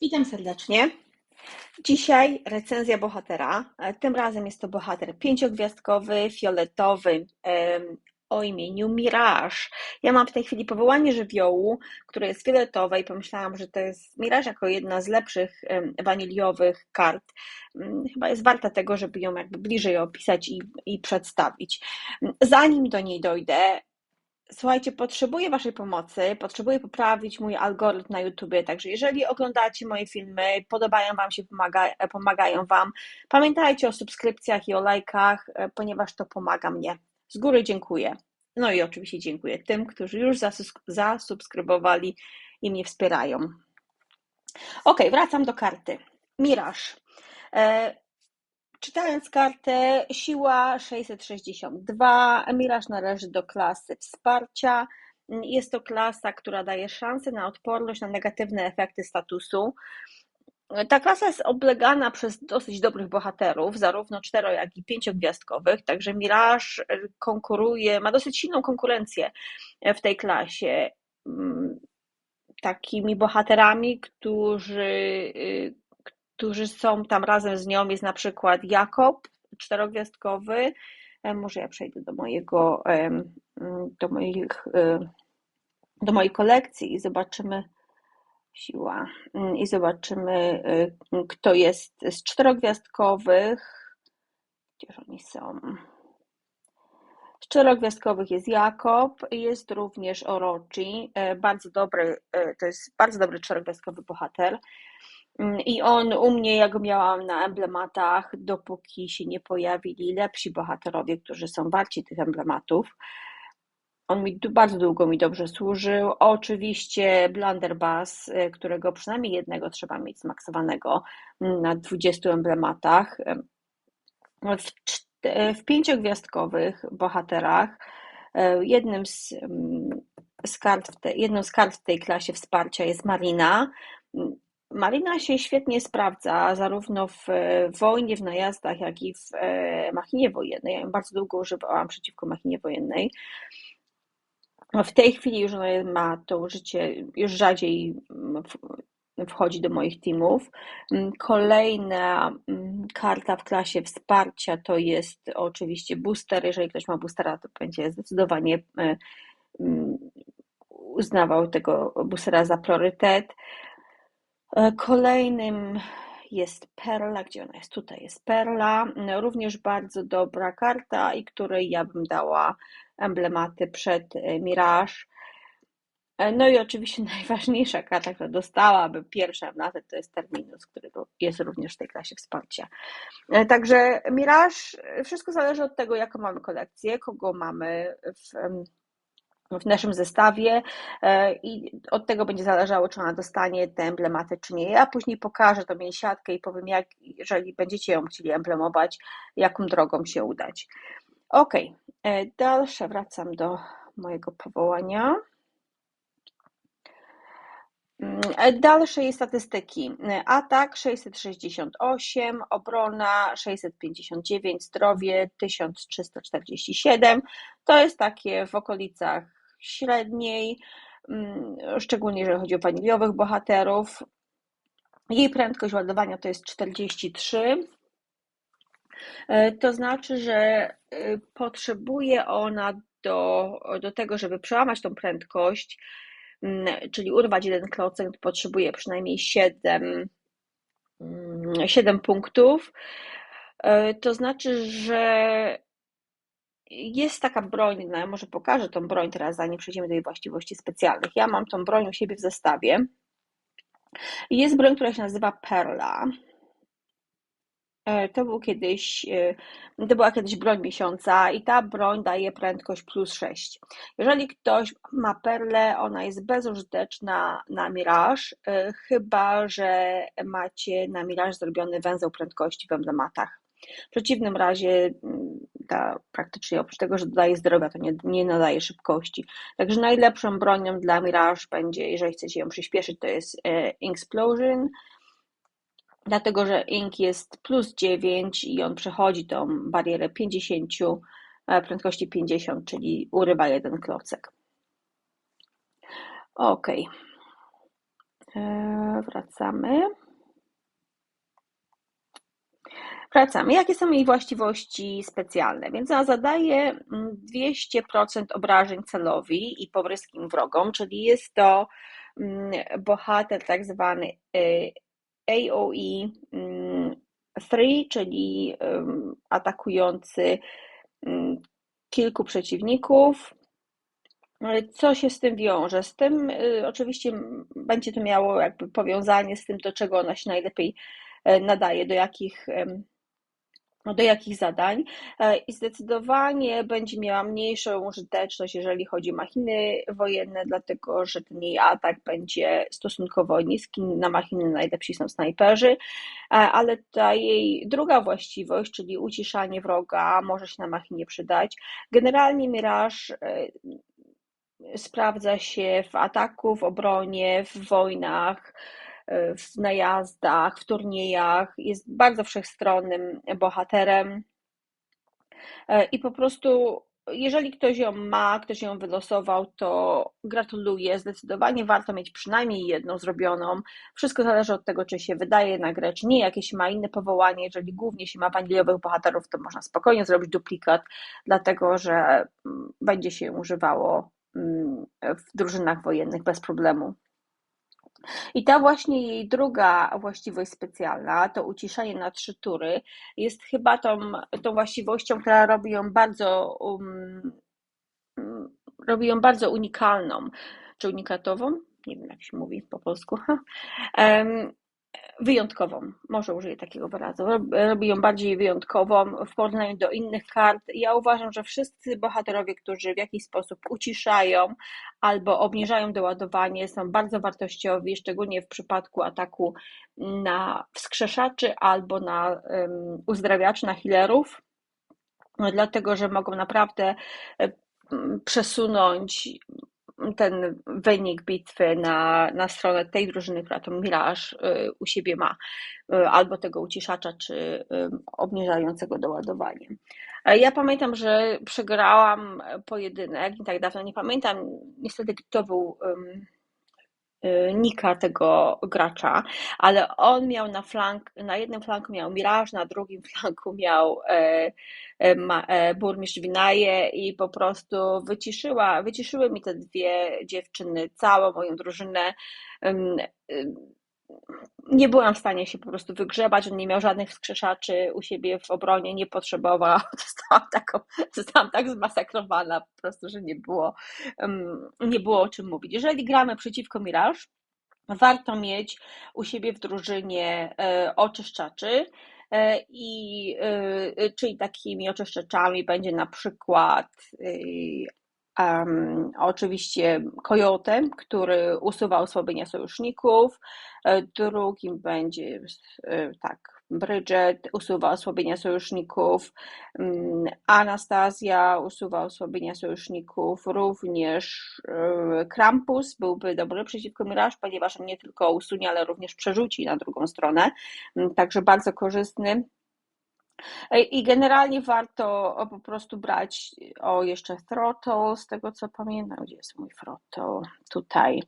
Witam serdecznie. Dzisiaj recenzja bohatera. E, Tym razem jest to bohater pięciogwiazdkowy, fioletowy, o imieniu Mirage. Ja mam w tej chwili powołanie żywiołu, które jest fioletowe i pomyślałam, że to jest Mirage jako jedna z lepszych waniliowych kart. Mm, Chyba jest warta tego, żeby ją jakby bliżej opisać i, i przedstawić. Zanim do niej dojdę, Słuchajcie, potrzebuję Waszej pomocy, potrzebuję poprawić mój algorytm na YouTubie, także jeżeli oglądacie moje filmy, podobają Wam się, pomaga, pomagają Wam, pamiętajcie o subskrypcjach i o lajkach, e, ponieważ to pomaga mnie. Z góry dziękuję. No i oczywiście dziękuję tym, którzy już zasubskrybowali i mnie wspierają. Ok, wracam do karty. Miraż. Czytając kartę, siła 662, Miraż należy do klasy wsparcia. Jest to klasa, która daje szansę na odporność na negatywne efekty statusu. Ta klasa jest oblegana przez dosyć dobrych bohaterów, zarówno cztero, jak i pięciogwiazdkowych, także Miraż konkuruje, ma dosyć silną konkurencję w tej klasie. Mm, Takimi bohaterami, którzy którzy są tam razem z nią, jest na przykład Jakob, czterogwiazdkowy. E, Może ja przejdę do mojego, do moich, e, do mojej kolekcji i zobaczymy siła mm, i zobaczymy, e, kto jest z czterogwiazdkowych. Gdzież oni są? Z czterogwiazdkowych jest Jakob, jest również Orochi, bardzo dobry, to jest bardzo dobry czterogwiazdkowy bohater. Mm, I on u mnie, ja go miałam na emblematach, dopóki się nie pojawili lepsi bohaterowie, którzy są warci tych emblematów. On mi bardzo długo mi dobrze służył. Oczywiście Blunderbuss, y, którego przynajmniej jednego trzeba mieć zmaksowanego mm, na 20 emblematach. W, czt- w pięciogwiazdkowych bohaterach y, jednym z, mm, z kart te, jedną z kart w tej klasie wsparcia jest Marina. Marina się świetnie sprawdza zarówno w e, wojnie, w najazdach, jak i w e, machinie wojennej. Ja ją bardzo długo używałam przeciwko machinie wojennej. W tej chwili już ma to użycie, już rzadziej mm, wchodzi do moich teamów. Mm, Kolejna mm, karta w klasie wsparcia to jest oczywiście booster. Jeżeli ktoś ma boostera, to będzie zdecydowanie e, uznawał tego boostera za priorytet. E, Kolejnym jest Perla, gdzie ona jest? Tutaj jest Perla, również bardzo dobra karta i której ja bym dała emblematy przed e, Mirage. No i oczywiście najważniejsza karta, która dostałaby pierwsze emblematy, to jest Terminus, który jest również w tej klasie wsparcia. E, Także Mirage, wszystko zależy od tego, jaką mamy kolekcję, kogo mamy w, w naszym zestawie e, i od tego będzie zależało, czy ona dostanie te emblematy, czy nie. Ja później pokażę tą jej siatkę i powiem, jak, jeżeli będziecie ją chcieli emblemować, jaką drogą się udać. Ok, e, dalsze wracam do mojego powołania. Mm, e, Dalsze statystyki. Atak 668, obrona 659, zdrowie 1347. To jest takie w okolicach średniej, mm, szczególnie jeżeli chodzi o waniliowych bohaterów. Jej prędkość ładowania to jest 43. E, To znaczy, że e, potrzebuje ona do, do tego, żeby przełamać tą prędkość, mm, czyli urwać jeden klocek, potrzebuje przynajmniej 7, 7 punktów. E, To znaczy, że jest taka broń, no ja może pokażę tą broń teraz, zanim przejdziemy do jej właściwości specjalnych. Ja mam tą broń u siebie w zestawie. Jest broń, która się nazywa Perla. E, To był kiedyś, e, to była kiedyś broń miesiąca i ta broń daje prędkość plus 6. Jeżeli ktoś ma perlę, ona jest bezużyteczna na Mirage, e, chyba że macie na Mirage zrobiony węzeł prędkości w emblematach. W przeciwnym razie mm, ta praktycznie oprócz tego, że dodaje zdrowia, to nie, nie nadaje szybkości. Także najlepszą bronią dla Mirage będzie, jeżeli chcecie ją przyspieszyć, to jest Explosion, dlatego że ink jest plus 9 i on przechodzi tą barierę 50, e, prędkości 50, czyli urywa jeden klocek. Ok. E, wracamy. Wracamy. Jakie są jej właściwości specjalne? Więc ona zadaje 200% obrażeń celowi i powryskim wrogom, czyli jest to mm, bohater tak zwany y, AOE 3, mm, czyli atakujący mm, kilku przeciwników. Co się z tym wiąże? Z tym y, oczywiście będzie to miało jakby powiązanie z tym, do czego ona się najlepiej e, nadaje, do jakich do jakich zadań e, i zdecydowanie będzie miała mniejszą użyteczność, jeżeli chodzi o machiny wojenne, dlatego że ten jej atak będzie stosunkowo niski, na machiny najlepsi są snajperzy, e, ale ta jej druga właściwość, czyli uciszanie wroga, może się na machinie przydać. Generalnie Mirage e, sprawdza się w ataku, w obronie, w wojnach, w najazdach, w turniejach, jest bardzo wszechstronnym bohaterem e, i po prostu jeżeli ktoś ją ma, ktoś ją wylosował, to gratuluję. Zdecydowanie warto mieć przynajmniej jedną zrobioną. Wszystko zależy od tego, czy się wydaje na grę, czy nie. Jakieś ma inne powołanie. Jeżeli głównie się ma waniliowych bohaterów, to można spokojnie zrobić duplikat, dlatego że mm, będzie się używało mm, w drużynach wojennych bez problemu. I ta właśnie jej druga właściwość specjalna, to uciszanie na trzy tury, jest chyba tą, tą właściwością, która robi ją bardzo um, robi ją bardzo unikalną, czy unikatową, nie wiem jak się mówi po polsku, wyjątkową, może użyję takiego wyrazu, robi ją bardziej wyjątkową w porównaniu do innych kart. Ja uważam, że wszyscy bohaterowie, którzy w jakiś sposób uciszają albo obniżają doładowanie, są bardzo wartościowi, szczególnie w przypadku ataku na wskrzeszaczy albo na um, uzdrawiaczy, na healerów, dlatego że mogą naprawdę przesunąć ten wynik bitwy na, na stronę tej drużyny, która tą Mirage y, u siebie ma, y, albo tego uciszacza, czy obniżającego doładowanie. Ja pamiętam, że przegrałam pojedynek, nie tak dawno, nie pamiętam niestety kto był nika tego gracza, ale on miał na flank, na jednym flanku miał Mirage, na drugim flanku miał e, e, e, burmistrz Winaje i po prostu wyciszyła, wyciszyły mi te dwie dziewczyny, całą moją drużynę nie byłam w stanie się po prostu wygrzebać, on nie miał żadnych wskrzeszaczy u siebie w obronie, nie potrzebował, zostałam, taką, zostałam tak zmasakrowana po prostu, że nie było, nie było o czym mówić. Jeżeli gramy przeciwko Mirage, warto mieć u siebie w drużynie e, oczyszczaczy, e, i e, czyli takimi oczyszczaczami będzie na przykład Um, oczywiście Kojotem, który usuwa osłabienia sojuszników. E, drugim będzie e, tak, Bridget usuwa osłabienia sojuszników. Mm, Anastazja usuwa osłabienia sojuszników. Również e, Krampus byłby dobry przeciwko Mirage, ponieważ nie tylko usunie, ale również przerzuci na drugą stronę. Mm, także bardzo korzystny. I generalnie warto po prostu brać, o jeszcze Throttle, z tego co pamiętam, gdzie jest mój Throttle, tutaj.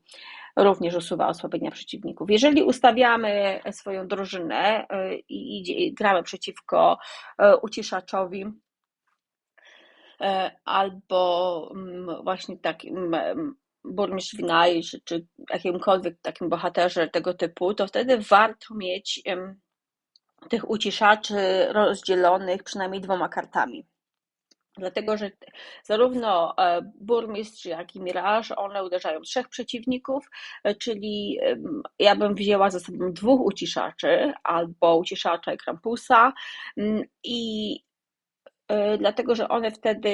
Również usuwa osłabienia przeciwników. Jeżeli ustawiamy swoją drużynę y, i, gramy przeciwko y, uciszaczowi, y, albo mm, właśnie takim mm, burmistrz Winaj, czy, czy jakimkolwiek takim bohaterze tego typu, to wtedy warto mieć tych uciszaczy rozdzielonych przynajmniej dwoma kartami. Dlatego, że zarówno e, burmistrz, jak i Mirage, one uderzają trzech przeciwników, e, czyli ja bym wzięła ze sobą dwóch uciszaczy, albo uciszacza i krampusa mm, i e, dlatego, że one wtedy,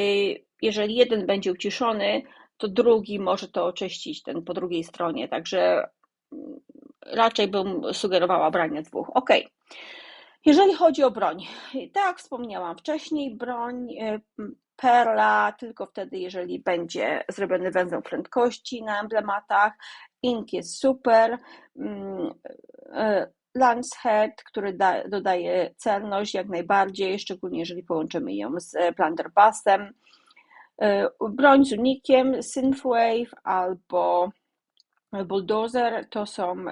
jeżeli jeden będzie uciszony, to drugi może to oczyścić, ten po drugiej stronie, także mm, raczej bym sugerowała branie dwóch. Ok. Jeżeli chodzi o broń, tak jak wspomniałam wcześniej, broń y, Perla tylko wtedy, jeżeli będzie zrobiony węzeł prędkości na emblematach. Ink jest super. Mm, y, Lancehead, który da, dodaje celność jak najbardziej, szczególnie jeżeli połączymy ją z Blunderbussem. Y, broń z unikiem, Synthwave albo Bulldozer to są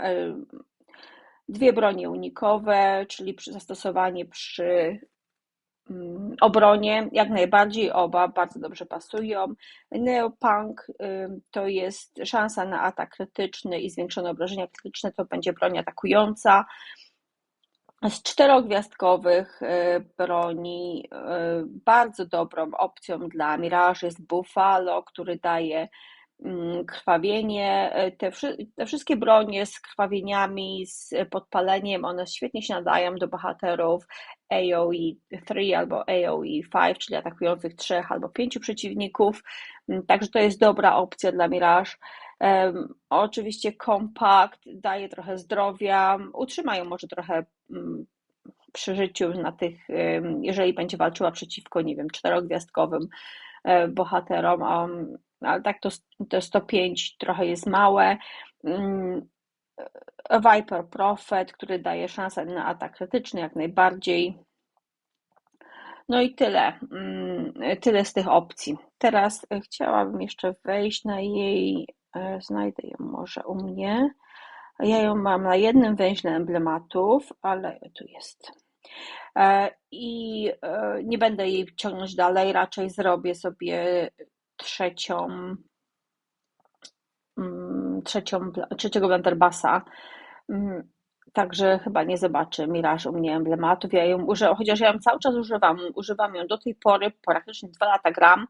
Dwie bronie unikowe, czyli zastosowanie przy mm, obronie, jak najbardziej oba bardzo dobrze pasują. Neopunk to jest szansa na atak krytyczny i zwiększone obrażenia krytyczne, to będzie broń atakująca. Z czterogwiazdkowych y, broni y, bardzo dobrą opcją dla Mirage jest Buffalo, który daje krwawienie. Y, te, te, wszystkie bronie z krwawieniami, z podpaleniem, one świetnie się nadają do bohaterów AOE 3 albo AOE 5, czyli atakujących trzech albo pięciu przeciwników. Mm, także to jest dobra opcja dla Mirage. Um, oczywiście kompakt daje trochę zdrowia, utrzymają może trochę um, przy życiu na tych, um, jeżeli będzie walczyła przeciwko, nie wiem, czterogwiazdkowym um, bohaterom, ale tak to, to 105 trochę jest małe. Mm, Viper Prophet, który daje szansę na atak krytyczny jak najbardziej. No i tyle, mm, tyle z tych opcji. Teraz chciałabym jeszcze wejść na jej E, znajdę ją może u mnie. Ja ją mam na jednym węźle emblematów, ale tu jest. E, I e, nie będę jej ciągnąć dalej, raczej zrobię sobie trzecią, trzecią trzeciego Blunderbassa. Mm, także chyba nie zobaczy Mirage u mnie emblematów. Ja ją używam, chociaż ja ją cały czas używam. Używam ją do tej pory, praktycznie dwa lata gram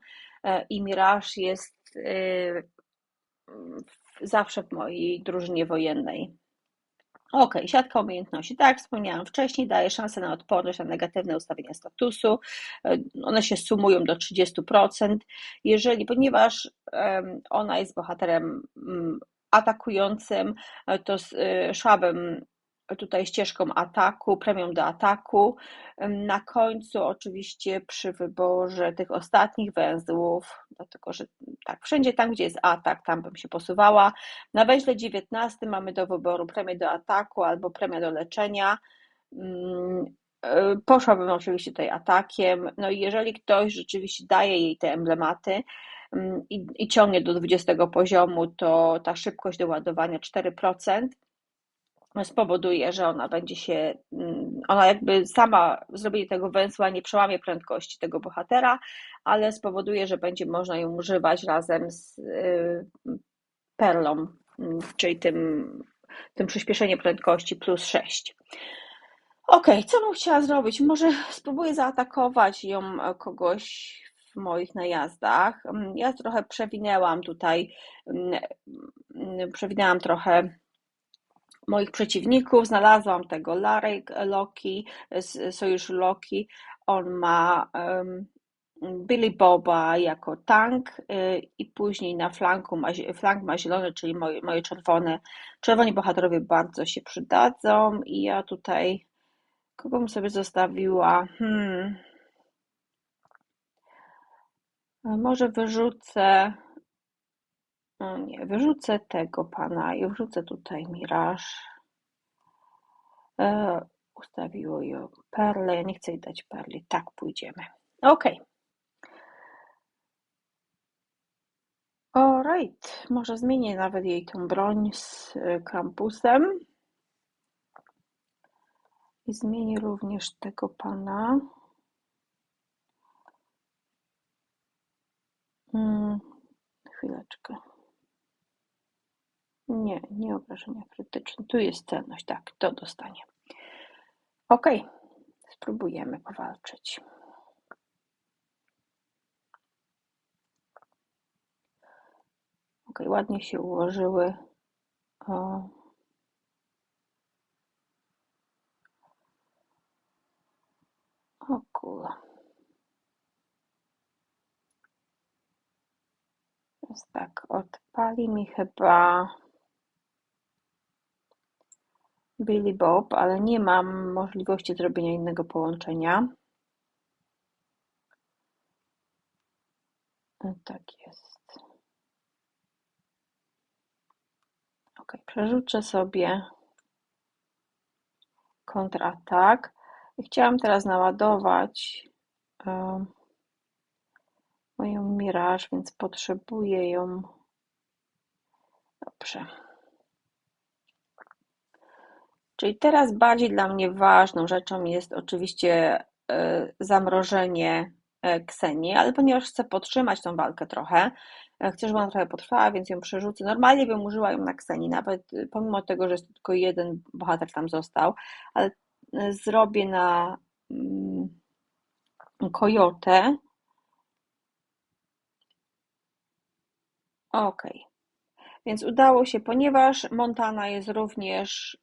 i Mirage jest zawsze w mojej drużynie wojennej. Ok, siatka umiejętności. Tak wspomniałam wcześniej, daje szansę na odporność na negatywne ustawienia statusu. One się sumują do 30%. Jeżeli, ponieważ ona jest bohaterem mm, atakującym, to z y, Szwabem tutaj ścieżką ataku, premią do ataku. Na końcu oczywiście przy wyborze tych ostatnich węzłów, dlatego że tak, wszędzie tam, gdzie jest atak, tam bym się posuwała. Na węźle 19 mamy do wyboru premię do ataku albo premię do leczenia. Mm, y, poszłabym oczywiście tutaj atakiem. No i jeżeli ktoś rzeczywiście daje jej te emblematy, mm, i, i ciągnie do 20 poziomu, to ta szybkość doładowania 4%, spowoduje, że ona będzie się, mm, ona jakby sama zrobienie tego węzła nie przełamie prędkości tego bohatera, ale spowoduje, że będzie można ją używać razem z y, perlą, mm, czyli tym, tym przyspieszeniem prędkości plus 6. Ok, co bym chciała zrobić? Może spróbuję zaatakować ją e, kogoś w moich najazdach. Mm, ja trochę przewinęłam tutaj, przewinęłam trochę moich przeciwników. Znalazłam tego Larek Loki z Sojuszu Loki. On ma um, Billy Boba jako tank y, i później na flanku ma, flank ma zielony, czyli moje, moje czerwone. Czerwoni bohaterowie bardzo się przydadzą i ja tutaj kogo bym sobie zostawiła? Hmm. Może wyrzucę no nie, wyrzucę tego pana i wrzucę tutaj miraż. E, ustawiło ją perlę. Ja nie chcę jej dać perli. Tak, pójdziemy. Ok. Alright. Może zmienię nawet jej tą broń z kampusem. I zmienię również tego pana. Hmm, chwileczkę. Nie, nie obrażenia krytyczne. Tu jest celność, tak, to dostanie. Ok, spróbujemy powalczyć. Ok, ładnie się ułożyły. O. O kula. Jest tak, odpali mi chyba Billy Bob, ale nie mam możliwości zrobienia innego połączenia. E, tak jest. Ok, przerzucę sobie kontratak. Chciałam teraz naładować y, moją Mirage, więc potrzebuję ją. Dobrze. Czyli teraz bardziej dla mnie ważną rzeczą jest oczywiście e, zamrożenie e, Ksenii, ale ponieważ chcę podtrzymać tą walkę trochę, e, chcę, żeby ona trochę potrwała, więc ją przerzucę. Normalnie bym użyła ją na Ksenii, nawet pomimo tego, że tylko jeden bohater tam został, ale zrobię na mm, Kojotę. Ok. Więc udało się, ponieważ Montana jest również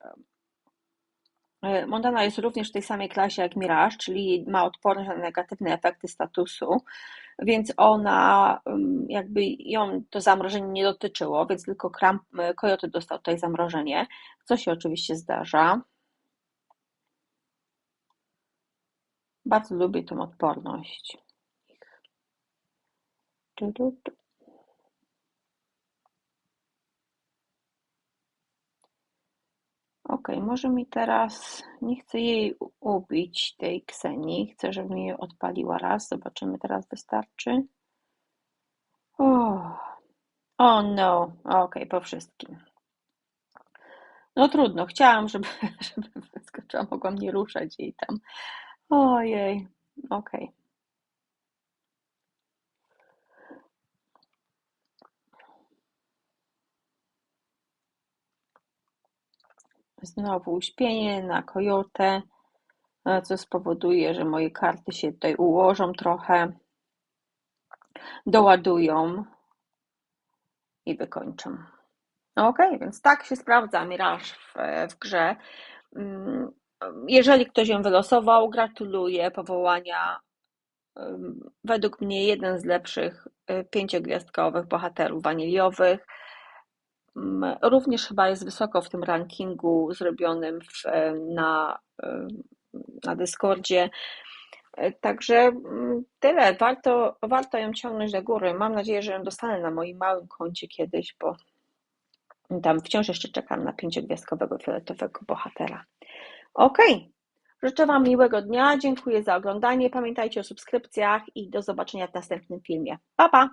Montana jest również w tej samej klasie jak Mirage, czyli ma odporność na negatywne efekty statusu, więc ona mm, jakby ją to zamrożenie nie dotyczyło, więc tylko Kram, Coyote dostał tutaj zamrożenie, co się oczywiście zdarza. Bardzo lubię tą odporność. Tu, tu, tu. Ok, może mi teraz, nie chcę jej ubić, tej Ksenii, chcę, żeby mi odpaliła raz, zobaczymy, teraz wystarczy. O, oh no, ok, po wszystkim. No trudno, chciałam, żeby, żeby wyskoczyła, mogłam nie ruszać jej tam. Ojej, ok. Znowu uśpienie na kojotę, e, co spowoduje, że moje karty się tutaj ułożą trochę, doładują i wykończą. Ok, więc tak się sprawdza Mirage w, w grze. Mm, Jeżeli ktoś ją wylosował, gratuluję powołania. Według mnie jeden z lepszych y, pięciogwiazdkowych bohaterów waniliowych. Mm, Również chyba jest wysoko w tym rankingu zrobionym w, na, ym, na Discordzie. Y, Także mm, tyle. Warto, warto ją ciągnąć do góry. Mam nadzieję, że ją dostanę na moim małym koncie kiedyś, bo tam wciąż jeszcze czekam na pięciogwiazdkowego fioletowego bohatera. Ok. Życzę Wam miłego dnia. Dziękuję za oglądanie. Pamiętajcie o subskrypcjach i do zobaczenia w następnym filmie. Pa, pa!